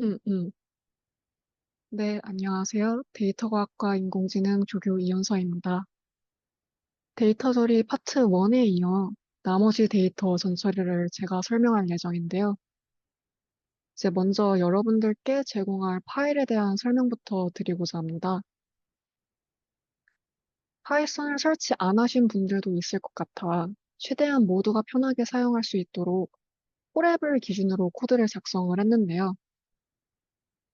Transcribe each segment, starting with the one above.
음, 음. 네, 안녕하세요. 데이터과학과 인공지능 조교 이현서입니다. 데이터 조리 파트 1에 이어 나머지 데이터 전처리를 제가 설명할 예정인데요. 이제 먼저 여러분들께 제공할 파일에 대한 설명부터 드리고자 합니다. 파이썬을 설치 안 하신 분들도 있을 것 같아 최대한 모두가 편하게 사용할 수 있도록 폴앱을 기준으로 코드를 작성을 했는데요.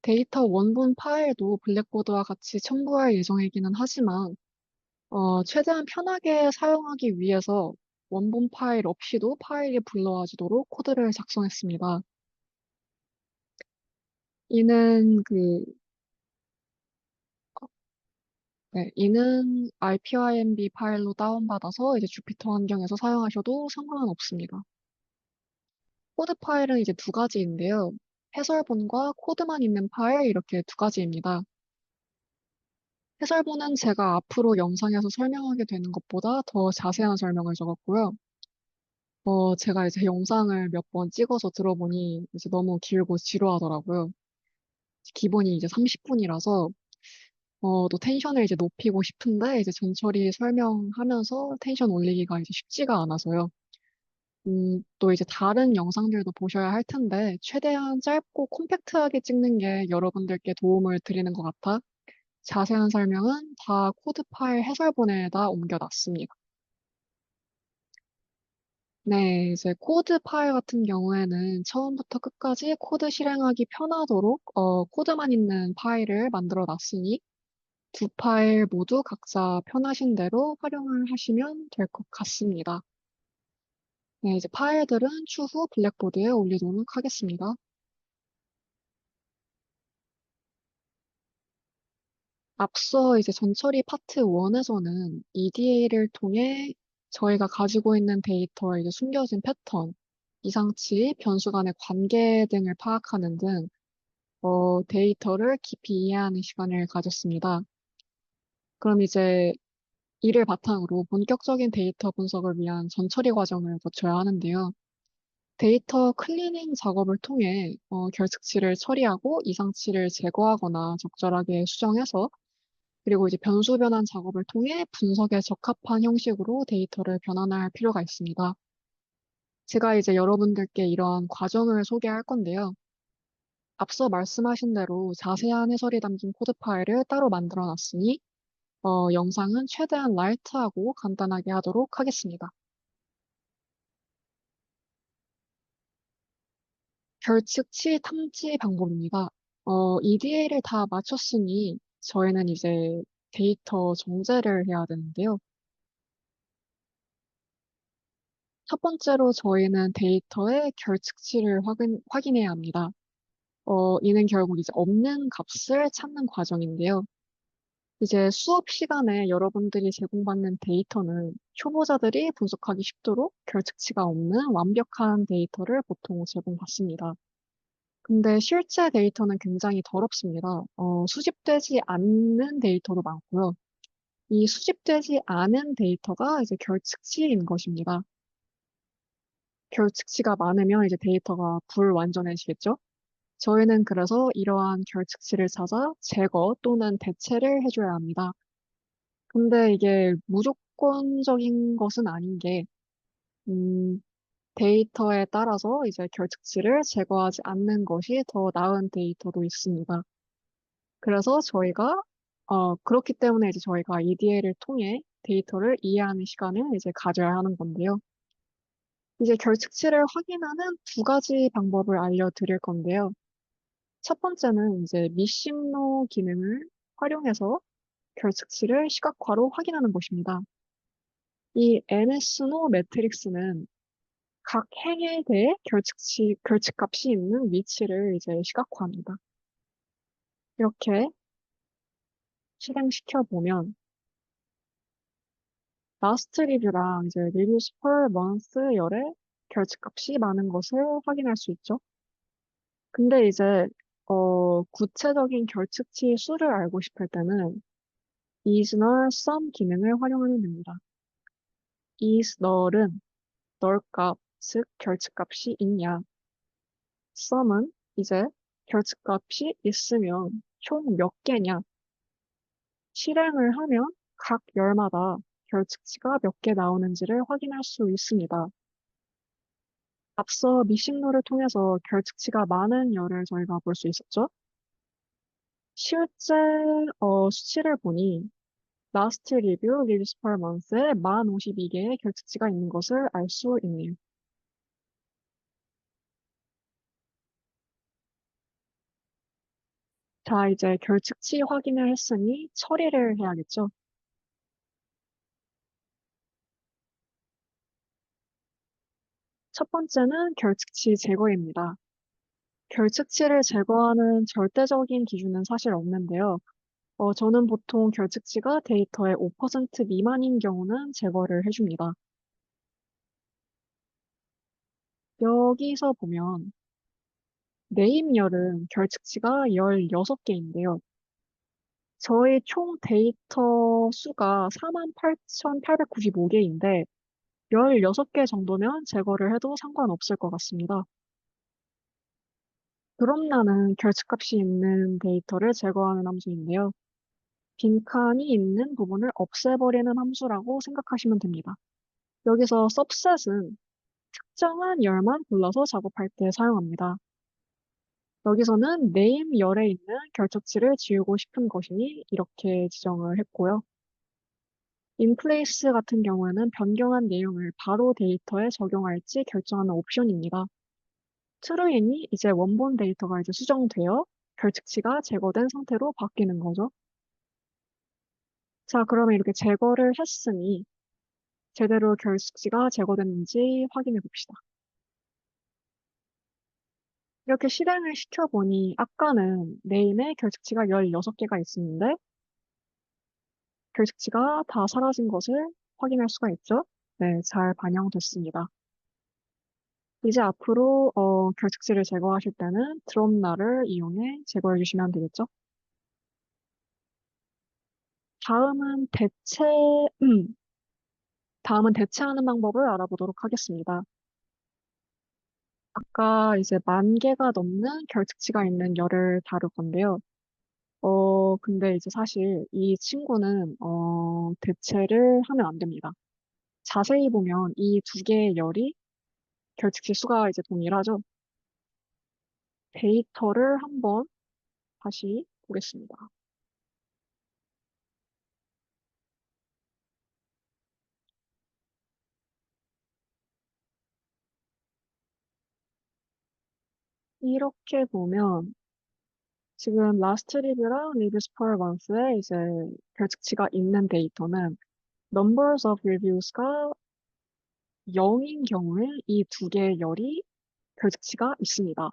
데이터 원본 파일도 블랙보드와 같이 첨부할 예정이기는 하지만 어, 최대한 편하게 사용하기 위해서 원본 파일 없이도 파일이 불러와지도록 코드를 작성했습니다. 이는 그, 네, 이는 RPYMB 파일로 다운받아서 이제 주피터 환경에서 사용하셔도 상관은 없습니다. 코드 파일은 이제 두 가지인데요. 해설본과 코드만 있는 파일 이렇게 두 가지입니다. 해설본은 제가 앞으로 영상에서 설명하게 되는 것보다 더 자세한 설명을 적었고요. 어, 제가 이제 영상을 몇 번 찍어서 들어보니 이제 너무 길고 지루하더라고요. 기본이 이제 30분이라서 어, 또 텐션을 이제 높이고 싶은데 이제 전처리 설명하면서 텐션 올리기가 이제 쉽지가 않아서요. 음, 또 이제 다른 영상들도 보셔야 할 텐데 최대한 짧고 콤팩트하게 찍는 게 여러분들께 도움을 드리는 것 같아 자세한 설명은 다 코드 파일 해설본에다 옮겨놨습니다. 네, 이제 코드 파일 같은 경우에는 처음부터 끝까지 코드 실행하기 편하도록 어, 코드만 있는 파일을 만들어 놨으니 두 파일 모두 각자 편하신 대로 활용을 하시면 될 것 같습니다. 네, 이제 파일들은 추후 블랙보드에 올리도록 하겠습니다. 앞서 이제 전처리 파트 1에서는 EDA를 통해 저희가 가지고 있는 데이터의 이제 숨겨진 패턴, 이상치, 변수 간의 관계 등을 파악하는 등 어, 데이터를 깊이 이해하는 시간을 가졌습니다. 그럼 이제 이를 바탕으로 본격적인 데이터 분석을 위한 전처리 과정을 거쳐야 하는데요. 데이터 클리닝 작업을 통해 어, 결측치를 처리하고 이상치를 제거하거나 적절하게 수정해서 그리고 이제 변수 변환 작업을 통해 분석에 적합한 형식으로 데이터를 변환할 필요가 있습니다. 제가 이제 여러분들께 이러한 과정을 소개할 건데요. 앞서 말씀하신 대로 자세한 해설이 담긴 코드 파일을 따로 만들어 놨으니 어, 영상은 최대한 라이트하고 간단하게 하도록 하겠습니다. 결측치 탐지 방법입니다. 어, EDA를 다 마쳤으니 저희는 이제 데이터 정제를 해야 되는데요. 첫 번째로 저희는 데이터의 결측치를 확인, 확인해야 합니다. 어, 이는 결국 이제 없는 값을 찾는 과정인데요. 이제 수업 시간에 여러분들이 제공받는 데이터는 초보자들이 분석하기 쉽도록 결측치가 없는 완벽한 데이터를 보통 제공받습니다. 근데 실제 데이터는 굉장히 더럽습니다. 어, 수집되지 않는 데이터도 많고요. 이 수집되지 않은 데이터가 이제 결측치인 것입니다. 결측치가 많으면 이제 데이터가 불완전해지겠죠? 저희는 그래서 이러한 결측치를 찾아 제거 또는 대체를 해줘야 합니다. 근데 이게 무조건적인 것은 아닌 게, 음, 데이터에 따라서 이제 결측치를 제거하지 않는 것이 더 나은 데이터도 있습니다. 그래서 저희가, 어, 그렇기 때문에 이제 저희가 EDA를 통해 데이터를 이해하는 시간을 이제 가져야 하는 건데요. 이제 결측치를 확인하는 두 가지 방법을 알려드릴 건데요. 첫 번째는 이제 미심노 기능을 활용해서 결측치를 시각화로 확인하는 것입니다. 이 NS노 매트릭스는 각 행에 대해 결측치, 결측값이 있는 위치를 이제 시각화합니다. 이렇게 실행시켜 보면 라스트 리뷰랑 이제 리뷰스 per month 열의 결측값이 많은 것을 확인할 수 있죠. 근데 이제 어, 구체적인 결측치 수를 알고 싶을 때는 is null sum 기능을 활용하면 됩니다. is null은 널 값, 즉 결측값이 있냐. sum은 이제 결측값이 있으면 총 몇 개냐? 실행을 하면 각 열마다 결측치가 몇 개 나오는지를 확인할 수 있습니다. 앞서 미싱로를 통해서 결측치가 많은 열을 저희가 볼 수 있었죠? 실제 어, 수치를 보니 라스트 리뷰 리뷰스 per month에 1052개의 결측치가 있는 것을 알 수 있네요. 자, 이제 결측치 확인을 했으니 처리를 해야겠죠? 첫 번째는 결측치 제거입니다. 결측치를 제거하는 절대적인 기준은 사실 없는데요. 어, 저는 보통 결측치가 데이터의 5% 미만인 경우는 제거를 해줍니다. 여기서 보면 네임열은 결측치가 16개인데요. 저희 총 데이터 수가 48,895개인데 16개 정도면 제거를 해도 상관없을 것 같습니다. 드롭나는 결측값이 있는 데이터를 제거하는 함수인데요. 빈칸이 있는 부분을 없애버리는 함수라고 생각하시면 됩니다. 여기서 subset은 특정한 열만 골라서 작업할 때 사용합니다. 여기서는 name 열에 있는 결착치를 지우고 싶은 것이니 이렇게 지정을 했고요. Inplace 같은 경우에는 변경한 내용을 바로 데이터에 적용할지 결정하는 옵션입니다. true이니 이제 원본 데이터가 이제 수정되어 결측치가 제거된 상태로 바뀌는 거죠. 자, 그러면 이렇게 제거를 했으니 제대로 결측치가 제거됐는지 확인해 봅시다. 이렇게 실행을 시켜보니 아까는 네임에 결측치가 16개가 있었는데 결측치가 다 사라진 것을 확인할 수가 있죠. 네, 잘 반영됐습니다. 이제 앞으로 어, 결측치를 제거하실 때는 드롭날을 이용해 제거해 주시면 되겠죠. 다음은 대체, 음, 다음은 대체하는 방법을 알아보도록 하겠습니다. 아까 이제 만 개가 넘는 결측치가 있는 열을 다룰 건데요. 어, 근데 이제 사실 이 친구는, 어, 대체를 하면 안 됩니다. 자세히 보면 이두 개의 열이 결측치 수가 이제 동일하죠. 데이터를 한번 다시 보겠습니다. 이렇게 보면 지금 라스트 리뷰랑 리뷰스 per month에 이제 결측치가 있는 데이터는 numbers of reviews가 0인 경우에 이 두 개의 열이 결측치가 있습니다.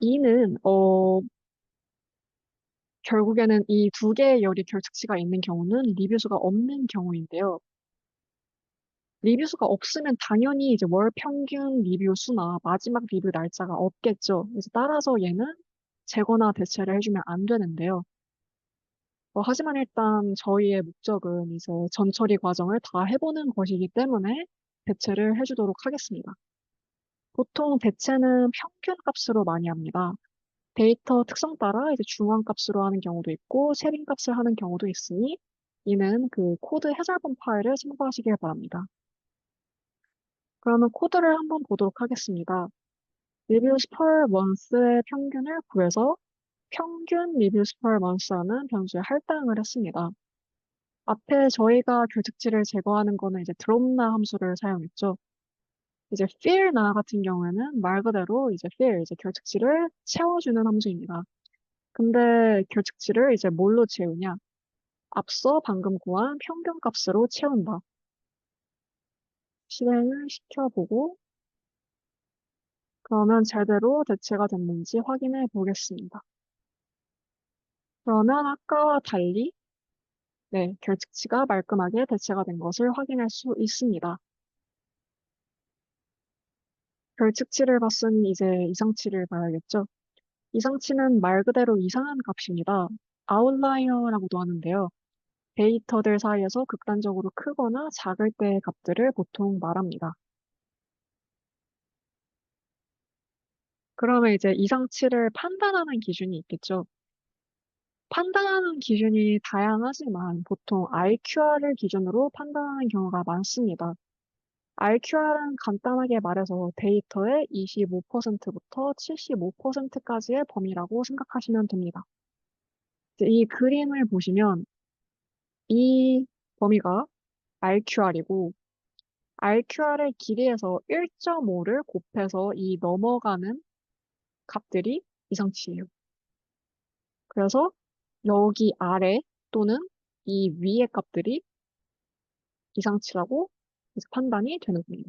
이는 어 결국에는 이 두 개의 열이 결측치가 있는 경우는 리뷰수가 없는 경우인데요. 리뷰 수가 없으면 당연히 이제 월 평균 리뷰 수나 마지막 리뷰 날짜가 없겠죠. 그래서 따라서 얘는 재거나 대체를 해주면 안 되는데요. 어, 하지만 일단 저희의 목적은 이제 전 처리 과정을 다 해보는 것이기 때문에 대체를 해주도록 하겠습니다. 보통 대체는 평균 값으로 많이 합니다. 데이터 특성 따라 이제 중앙 값으로 하는 경우도 있고 세빈 값을 하는 경우도 있으니 이는 그 코드 해설본 파일을 참고하시길 바랍니다. 그러면 코드를 한번 보도록 하겠습니다. 리뷰 스 per month의 평균을 구해서 평균 리뷰 스 per month라는 변수에 할당을 했습니다. 앞에 저희가 결측치를 제거하는 거는 이제 드롭나 함수를 사용했죠. 이제 fill나 같은 경우에는 말 그대로 이제 fill, 이제 결측치를 채워주는 함수입니다. 근데 결측치를 이제 뭘로 채우냐? 앞서 방금 구한 평균 값으로 채운다. 실행을 시켜보고 그러면 제대로 대체가 됐는지 확인해 보겠습니다. 그러면 아까와 달리 네, 결측치가 말끔하게 대체가 된 것을 확인할 수 있습니다. 결측치를 봤으니 이제 이상치를 봐야겠죠. 이상치는 말 그대로 이상한 값입니다. 아웃라이어라고도 하는데요. 데이터들 사이에서 극단적으로 크거나 작을 때의 값들을 보통 말합니다. 그러면 이제 이상치를 판단하는 기준이 있겠죠. 판단하는 기준이 다양하지만 보통 IQR을 기준으로 판단하는 경우가 많습니다. IQR은 간단하게 말해서 데이터의 25%부터 75%까지의 범위라고 생각하시면 됩니다. 이 그림을 보시면 이 범위가 RQR이고 RQR의 길이에서 1.5를 곱해서 이 넘어가는 값들이 이상치예요. 그래서 여기 아래 또는 이 위의 값들이 이상치라고 판단이 되는 거예요.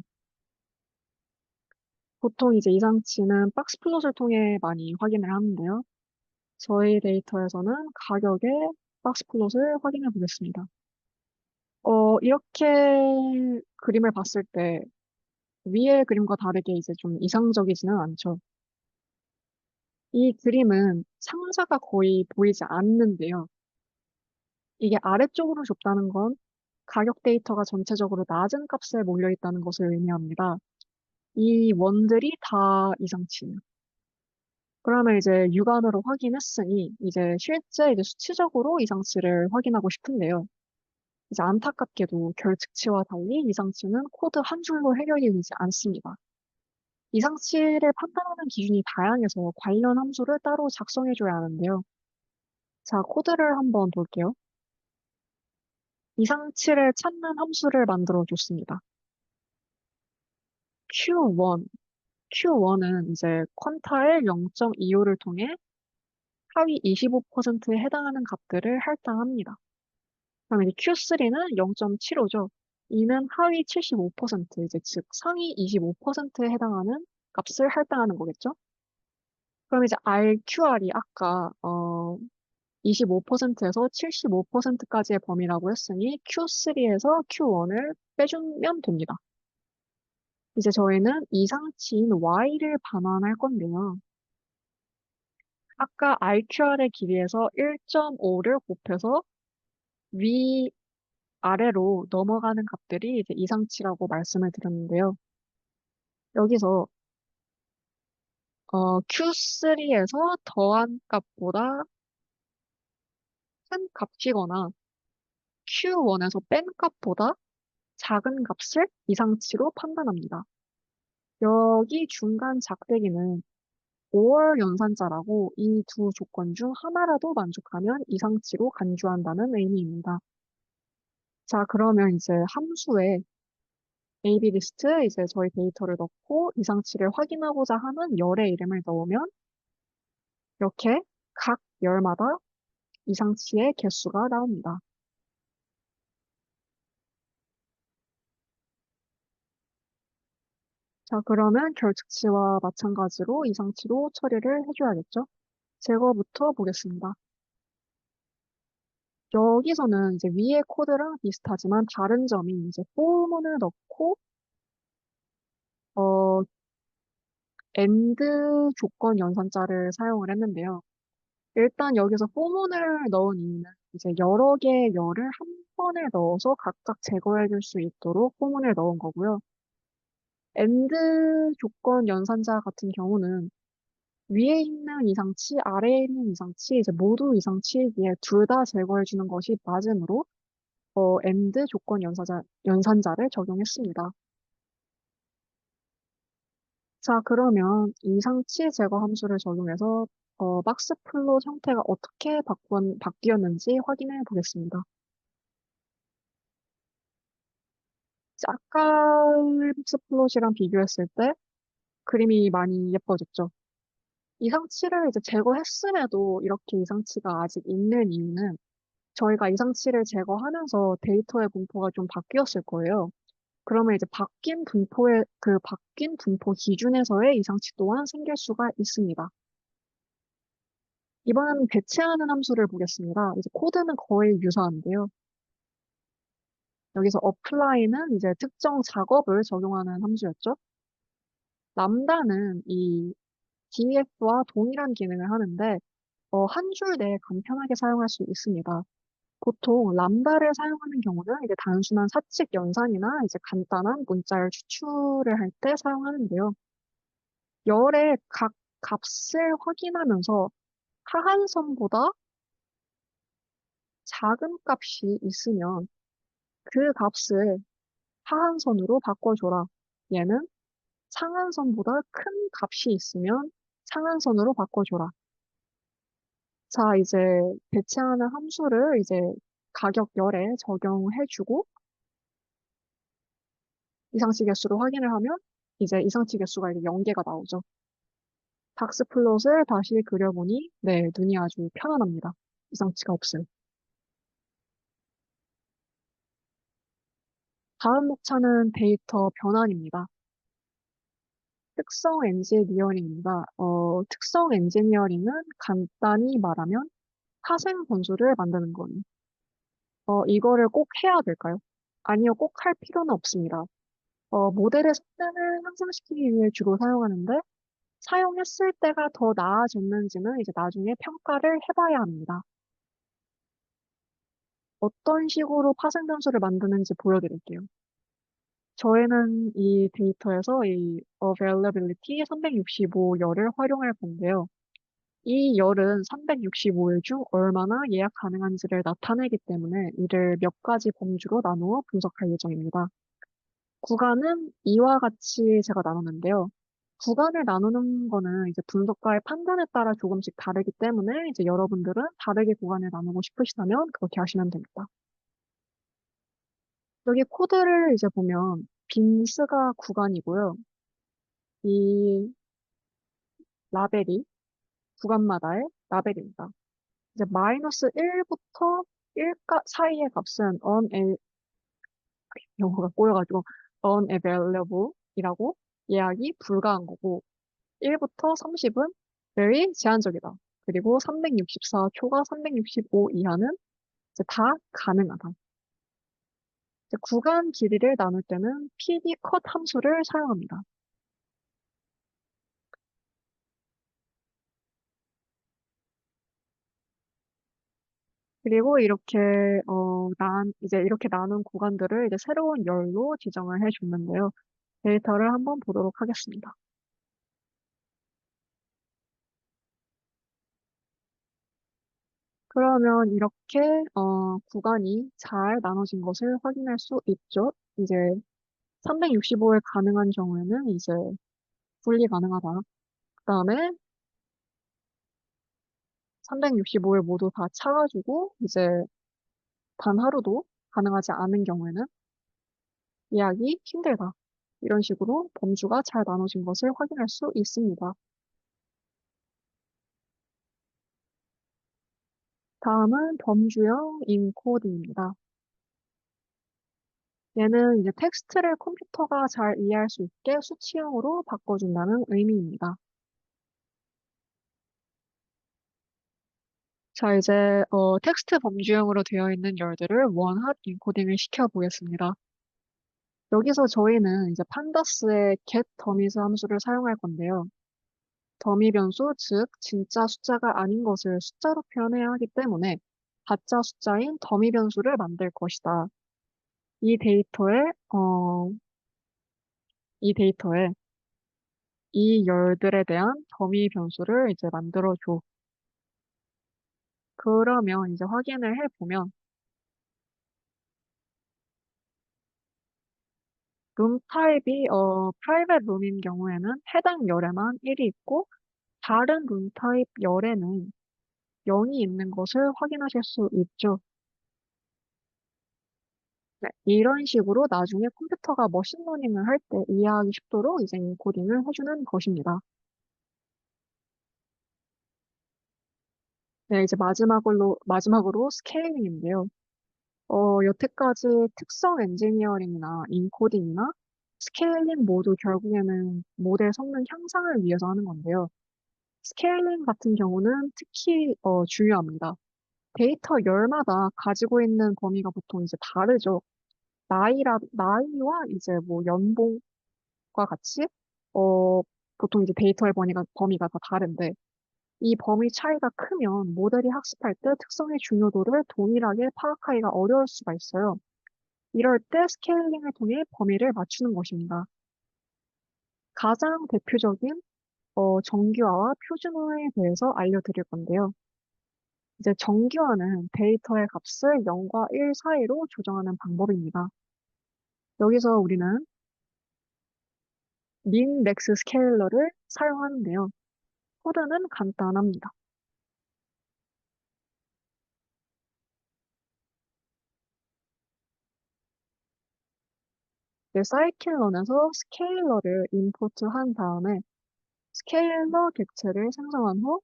보통 이제 이상치는 박스 플롯을 통해 많이 확인을 하는데요. 저희 데이터에서는 가격의 박스 플롯을 확인해 보겠습니다. 어, 이렇게 그림을 봤을 때 위의 그림과 다르게 이제 좀 이상적이지는 않죠. 이 그림은 상자가 거의 보이지 않는데요. 이게 아래쪽으로 좁다는 건 가격 데이터가 전체적으로 낮은 값에 몰려 있다는 것을 의미합니다. 이 원들이 다 이상치예요. 그러면 이제 육안으로 확인했으니 이제 실제 이제 수치적으로 이상치를 확인하고 싶은데요. 이제 안타깝게도 결측치와 달리 이상치는 코드 한 줄로 해결이 되지 않습니다. 이상치를 판단하는 기준이 다양해서 관련 함수를 따로 작성해줘야 하는데요. 자, 코드를 한번 볼게요. 이상치를 찾는 함수를 만들어 줬습니다. Q1, Q1은 이제 퀀타일 0.25를 통해 하위 25%에 해당하는 값들을 할당합니다. 이제 Q3는 0.75죠. 이는 하위 75%, 이제 즉 상위 25%에 해당하는 값을 할당하는 거겠죠. 그럼 이제 RQR이 아까 어 25%에서 75%까지의 범위라고 했으니 Q3에서 Q1을 빼주면 됩니다. 이제 저희는 이상치인 Y를 반환할 건데요. 아까 RQR의 길이에서 1.5를 곱해서 위 아래로 넘어가는 값들이 이제 이상치라고 말씀을 드렸는데요. 여기서 어, Q3에서 더한 값보다 큰 값이거나 Q1에서 뺀 값보다 작은 값을 이상치로 판단합니다. 여기 중간 작대기는 5월 연산자라고 이 두 조건 중 하나라도 만족하면 이상치로 간주한다는 의미입니다. 자, 그러면 이제 함수에 AB 리스트 이제 저희 데이터를 넣고 이상치를 확인하고자 하는 열의 이름을 넣으면 이렇게 각 열마다 이상치의 개수가 나옵니다. 자, 그러면 결측치와 마찬가지로 이상치로 처리를 해줘야겠죠? 제거부터 보겠습니다. 여기서는 이제 위의 코드랑 비슷하지만 다른 점이 이제 포문을 넣고 어 엔드 조건 연산자를 사용을 했는데요. 일단 여기서 포문을 넣은 이유는 이제 여러 개의 열을 한 번에 넣어서 각각 제거해 줄 수 있도록 포문을 넣은 거고요. 엔드 조건 연산자 같은 경우는 위에 있는 이상치, 아래에 있는 이상치, 이제 모두 이상치이기에 둘 다 제거해 주는 것이 맞으므로 어, 엔드 조건 연산자, 연산자를 적용했습니다. 자, 그러면 이상치 제거 함수를 적용해서 어, 박스 플롯 형태가 어떻게 바꾸, 바뀌었는지 확인해 보겠습니다. 자, 아까 박스 플롯이랑 비교했을 때 그림이 많이 예뻐졌죠. 이상치를 이제 제거했음에도 이렇게 이상치가 아직 있는 이유는 저희가 이상치를 제거하면서 데이터의 분포가 좀 바뀌었을 거예요. 그러면 이제 바뀐 분포의 그 바뀐 분포 기준에서의 이상치 또한 생길 수가 있습니다. 이번에는 대체하는 함수를 보겠습니다. 이제 코드는 거의 유사한데요. 여기서 apply는 이제 특정 작업을 적용하는 함수였죠. 람다는 이 df와 동일한 기능을 하는데 어, 한 줄 내에 간편하게 사용할 수 있습니다. 보통 람다를 사용하는 경우는 이제 단순한 사칙 연산이나 이제 간단한 문자열 추출을 할 때 사용하는데요. 열의 각 값을 확인하면서 하한선보다 작은 값이 있으면 그 값을 하한선으로 바꿔줘라. 얘는 상한선보다 큰 값이 있으면 상한선으로 바꿔줘라. 자, 이제 대체하는 함수를 이제 가격 열에 적용해주고 이상치 개수로 확인을 하면 이제 이상치 개수가 이제 0개가 나오죠. 박스 플롯을 다시 그려보니 네, 눈이 아주 편안합니다. 이상치가 없어 다음 목차는 데이터 변환입니다. 특성 엔지니어링입니다. 어, 특성 엔지니어링은 간단히 말하면 파생 변수를 만드는 거예요. 어, 이거를 꼭 해야 될까요? 아니요, 꼭 할 필요는 없습니다. 어, 모델의 성능을 향상시키기 위해 주로 사용하는데 사용했을 때가 더 나아졌는지는 이제 나중에 평가를 해봐야 합니다. 어떤 식으로 파생 변수를 만드는지 보여드릴게요. 저희는 이 데이터에서 이 availability 365열을 활용할 건데요. 이 열은 365일 중 얼마나 예약 가능한지를 나타내기 때문에 이를 몇 가지 범주로 나누어 분석할 예정입니다. 구간은 이와 같이 제가 나눴는데요. 구간을 나누는 거는 이제 분석가의 판단에 따라 조금씩 다르기 때문에 이제 여러분들은 다르게 구간을 나누고 싶으시다면 그렇게 하시면 됩니다. 여기 코드를 이제 보면 빈스가 구간이고요. 이 라벨이 구간마다의 라벨입니다. 이제 마이너스 1부터 1 사이의 값은 unavail, 영어가 꼬여가지고 unavailable이라고 예약이 불가한 거고 1부터 30은 very 제한적이다. 그리고 364 초과 365 이하는 이제 다 가능하다. 구간 길이를 나눌 때는 pd 컷 함수를 사용합니다. 그리고 이렇게 어, 난 이제 이렇게 나눈 구간들을 이제 새로운 열로 지정을 해 줬는데요. 데이터를 한번 보도록 하겠습니다. 그러면 이렇게 어, 구간이 잘 나눠진 것을 확인할 수 있죠. 이제 365일 가능한 경우에는 이제 분리 가능하다. 그 다음에 365일 모두 다 차가지고 이제 단 하루도 가능하지 않은 경우에는 예약이 힘들다. 이런 식으로 범주가 잘 나눠진 것을 확인할 수 있습니다. 다음은 범주형 인코딩입니다. 얘는 이제 텍스트를 컴퓨터가 잘 이해할 수 있게 수치형으로 바꿔준다는 의미입니다. 자, 이제 어, 텍스트 범주형으로 되어 있는 열들을 원핫 인코딩을 시켜보겠습니다. 여기서 저희는 이제 판다스의 get 더미스 함수를 사용할 건데요. 더미 변수, 즉 진짜 숫자가 아닌 것을 숫자로 표현해야 하기 때문에 가짜 숫자인 더미 변수를 만들 것이다. 이 데이터에 어, 이 데이터에 이 열들에 대한 더미 변수를 이제 만들어 줘. 그러면 이제 확인을 해보면 룸 타입이 어, 프라이빗 룸인 경우에는 해당 열에만 1이 있고 다른 룸 타입 열에는 0이 있는 것을 확인하실 수 있죠. 네, 이런 식으로 나중에 컴퓨터가 머신러닝을 할 때 이해하기 쉽도록 이제 인코딩을 해주는 것입니다. 네, 이제 마지막으로, 마지막으로 스케일링인데요. 어, 여태까지 특성 엔지니어링이나 인코딩이나 스케일링 모두 결국에는 모델 성능 향상을 위해서 하는 건데요. 스케일링 같은 경우는 특히 어, 중요합니다. 데이터 열마다 가지고 있는 범위가 보통 이제 다르죠. 나이라, 나이와 이제 뭐 연봉과 같이, 어, 보통 이제 데이터의 범위가, 범위가 다 다른데, 이 범위 차이가 크면 모델이 학습할 때 특성의 중요도를 동일하게 파악하기가 어려울 수가 있어요. 이럴 때 스케일링을 통해 범위를 맞추는 것입니다. 가장 대표적인 어, 정규화와 표준화에 대해서 알려드릴 건데요. 이제 정규화는 데이터의 값을 0과 1 사이로 조정하는 방법입니다. 여기서 우리는 min, max 스케일러를 사용하는데요. 코드는 간단합니다. 이제 사이클런에서 스케일러를 임포트한 다음에 스케일러 객체를 생성한 후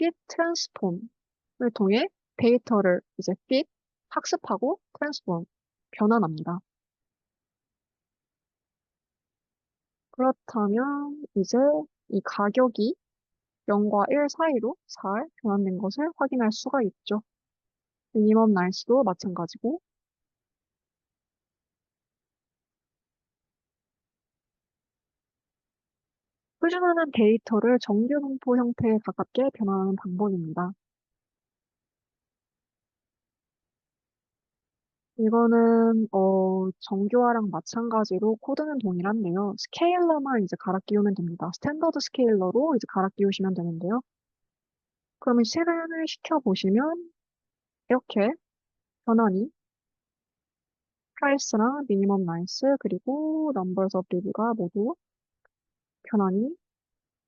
fit transform을 통해 데이터를 이제 fit 학습하고 transform 변환합니다. 그렇다면 이제 이 가격이 0과 1 사이로 잘 변환된 것을 확인할 수가 있죠. 미니멈 날수도 마찬가지고 표준화는 데이터를 정규 분포 형태에 가깝게 변환하는 방법입니다. 이거는 어, 정규화랑 마찬가지로 코드는 동일한데요. 스케일러만 이제 갈아 끼우면 됩니다. 스탠더드 스케일러로 이제 갈아 끼우시면 되는데요. 그러면 실행을 시켜보시면 이렇게 변환이 프라이스랑 미니멈 나이스 그리고 오브 리뷰가 모두 변환이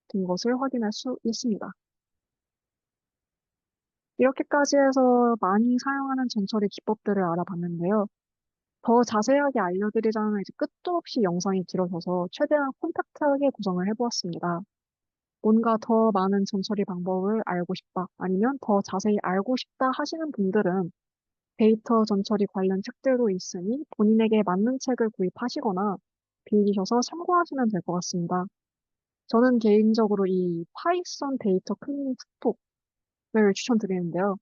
된 것을 확인할 수 있습니다. 이렇게까지 해서 많이 사용하는 전처리 기법들을 알아봤는데요. 더 자세하게 알려드리자면 이제 끝도 없이 영상이 길어져서 최대한 콤팩트하게 구성을 해보았습니다. 뭔가 더 많은 전처리 방법을 알고 싶다, 아니면 더 자세히 알고 싶다 하시는 분들은 데이터 전처리 관련 책들도 있으니 본인에게 맞는 책을 구입하시거나 빌리셔서 참고하시면 될 것 같습니다. 저는 개인적으로 이 파이썬 데이터 클리닝 툭톡 을 추천드리는데요.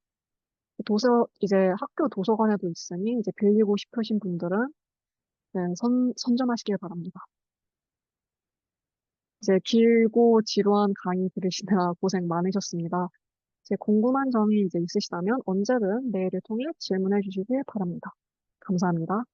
도서, 이제 학교 도서관에도 있으니 이제 빌리고 싶으신 분들은 네, 선, 선점하시길 바랍니다. 이제 길고 지루한 강의 들으시느라 고생 많으셨습니다. 제 궁금한 점이 이제 있으시다면 언제든 메일을 통해 질문해 주시길 바랍니다. 감사합니다.